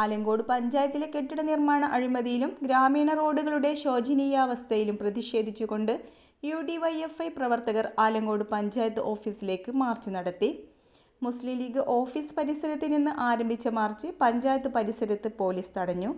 ആലങ്കോട് പഞ്ചായത്തിലെ കെട്ടിട നിർമ്മാണ അഴിമതിയിലും ഗ്രാമീണ റോഡുകളുടെ ശോചനീയാവസ്ഥയിലും പ്രതിഷേധിച്ചുകൊണ്ട് U D Y F I പ്രവർത്തകർ ആലങ്കോട് പഞ്ചായത്ത് ഓഫീസിലേക്ക് മാർച്ച് നടത്തി. മുസ്ലിം ലീഗ് ഓഫീസ് പരിസരത്ത് നിന്ന് ആരംഭിച്ച മാർച്ച് പഞ്ചായത്ത് പരിസരത്ത് പോലീസ് തടഞ്ഞു.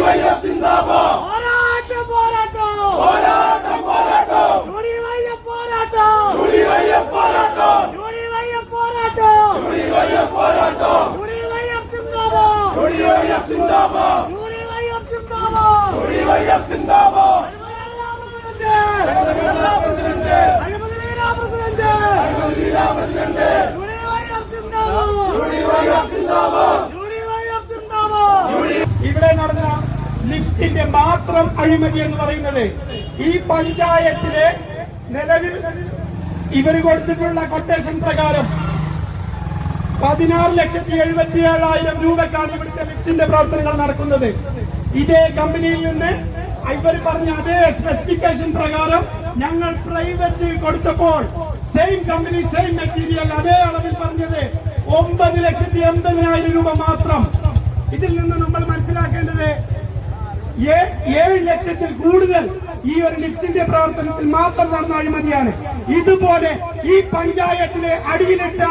യൂണി വയ്യ സിന്ദാബാദ് യൂണി വയ്യ സിന്ദാബാദ് പ്രസിഡന്റ് അഴിമതിലീരാ പ്രസിഡന്റ് അഴിമതിലീരാ പ്രസിഡന്റ് യൂണി വയ്യ സിന്ദാബാദ് യൂണി വയ്യ സിന്ദാബാദ് യൂണി വയ്യ സിന്ദാബാദ് ഇവിടെ നടന്ന ലിഫ്റ്റിന്റെ മാത്രം അഴിമതി എന്ന് പറയുന്നത് ഈ പഞ്ചായത്തിലെ നിലവിൽ ഇവർ കൊടുത്തിട്ടുള്ള കൊട്ടേഷൻ പ്രകാരം പതിനാറ് ലക്ഷത്തി എഴുപത്തി ഏഴായിരം രൂപക്കാണ് ഇവിടുത്തെ ലിഫ്റ്റിന്റെ പ്രവർത്തനങ്ങൾ നടക്കുന്നത്. ഇതേ കമ്പനിയിൽ നിന്ന് ഇവർ പറഞ്ഞ അതേ സ്പെസിഫിക്കേഷൻ പ്രകാരം ഞങ്ങൾ പ്രൈവറ്റ് കൊടുത്തപ്പോൾ സെയിം കമ്പനി സെയിം മെറ്റീരിയൽ അതേ അളവിൽ പറഞ്ഞത് ഒമ്പത് ലക്ഷത്തി എൺപതിനായിരം രൂപ മാത്രം. ഇതിൽ നിന്ന് നമ്മൾ മനസ്സിലാക്കേണ്ടത് ഏഴ് ലക്ഷത്തിൽ കൂടുതൽ ഈ ഒരു ലിഫ്റ്റിന്റെ പ്രവർത്തനത്തിൽ മാത്രം നടന്ന അഴിമതിയാണ്. ഇതുപോലെ ഈ പഞ്ചായത്തിലെ അടിയിലിട്ട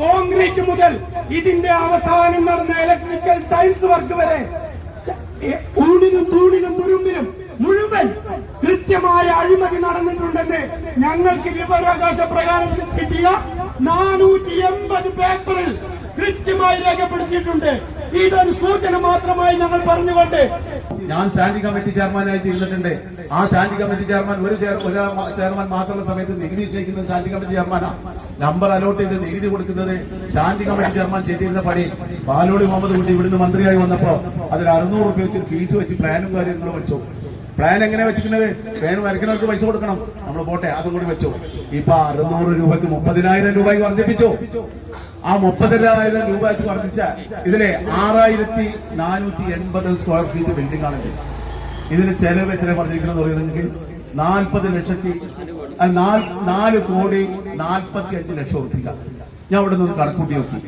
കോൺക്രീറ്റ് മുതൽ ഇതിന്റെ അവസാനം നടന്ന ഇലക്ട്രിക്കൽ ടൈൽസ് വർക്ക് വരെ ഊണിനും തൂണിനും തുരുമ്പിനും മുഴുവൻ കൃത്യമായ അഴിമതി നടന്നിട്ടുണ്ടെന്ന് ഞങ്ങൾക്ക് വിവരാവകാശ പ്രകാരം കിട്ടിയ നാനൂറ്റി എൺപത് പേപ്പറിൽ കൃത്യമായി രേഖപ്പെടുത്തിയിട്ടുണ്ട്. ഇതൊരു സൂചന മാത്രമായി ഞങ്ങൾ പറഞ്ഞുകൊണ്ട് ഞാൻ സ്റ്റാൻഡിംഗ് കമ്മിറ്റി ചെയർമാനായിട്ട് ഇരുന്നിട്ടുണ്ട്. ആ സ്റ്റാൻഡിംഗ് കമ്മിറ്റി ചെയർമാൻ ഒരു ചെയർ ഒരു ചെയർമാൻ മാത്രമുള്ള സമയത്ത് നികുതി നിശ്ചയിക്കുന്ന സ്റ്റാൻഡിംഗ് കമ്മിറ്റി ചെയർമാനാ. നമ്പർ അലോട്ട് ചെയ്ത് നികുതി കൊടുക്കുന്നത് സ്റ്റാൻഡിംഗ് കമ്മിറ്റി ചെയർമാൻ ചെയ്തിരുന്ന പണി. പാലോടി മുഹമ്മദ് കുട്ടി ഇവിടുന്ന് മന്ത്രിയായി വന്നപ്പോ അതിൽ അറുന്നൂറ് രൂപ വെച്ച് ഫീസ് വെച്ച് പ്ലാനും കാര്യങ്ങളും വെച്ചു. പ്ലാൻ എങ്ങനെ വെച്ചിരിക്കുന്നത്? പ്ലാൻ വരയ്ക്കുന്നവർക്ക് പൈസ കൊടുക്കണം. നമ്മൾ പോട്ടെ അതും കൂടി വെച്ചു. ഇപ്പൊ അറുന്നൂറ് രൂപയ്ക്ക് മുപ്പതിനായിരം രൂപയ്ക്ക് വർദ്ധിപ്പിച്ചു. ആ മുപ്പതിനായിരം രൂപ വെച്ച് വർദ്ധിച്ച ഇതിലെ ആറായിരത്തി നാനൂറ്റി എൺപത് സ്ക്വയർ ഫീറ്റ് ബിൽഡിംഗ് ആണെങ്കിൽ ഇതിന് ചെലവ് എത്ര പറഞ്ഞിരിക്കണം പറയുന്നെങ്കിൽ നാൽപ്പത് ലക്ഷത്തി നാല് കോടി നാൽപ്പത്തി അഞ്ച് ലക്ഷം ഉറപ്പിക്ക ഞാൻ അവിടെ നിന്ന് കണക്കൂട്ടി നോക്കി.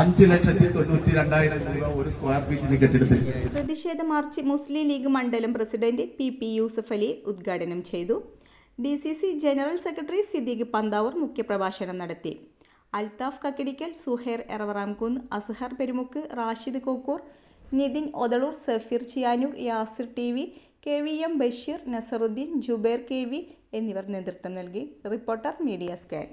അഞ്ച് ലക്ഷത്തി തൊണ്ണൂറ്റി രണ്ടായിരം രൂപ ഒരു സ്ക്വയർ ഫീറ്റിന് കെട്ടിടത്തിൽ. പ്രതിഷേധ മാർച്ച് മുസ്ലിം ലീഗ് മണ്ഡലം president P P Yusuf Ali ഉദ്ഘാടനം ചെയ്തു. D C C general secretary Siddique Panthavoor മുഖ്യപ്രഭാഷണം നടത്തി. Althaf Kakkidikkal Suhair Eravaramkunnu Azhar Perumukku Rashid Kokkur Nithin Othaloor Safeer Chiyanoor Yasir T V K V M Basheer Nasaruddin Jubair K V എന്നിവർ നേതൃത്വം നൽകി. Reporter Media scan.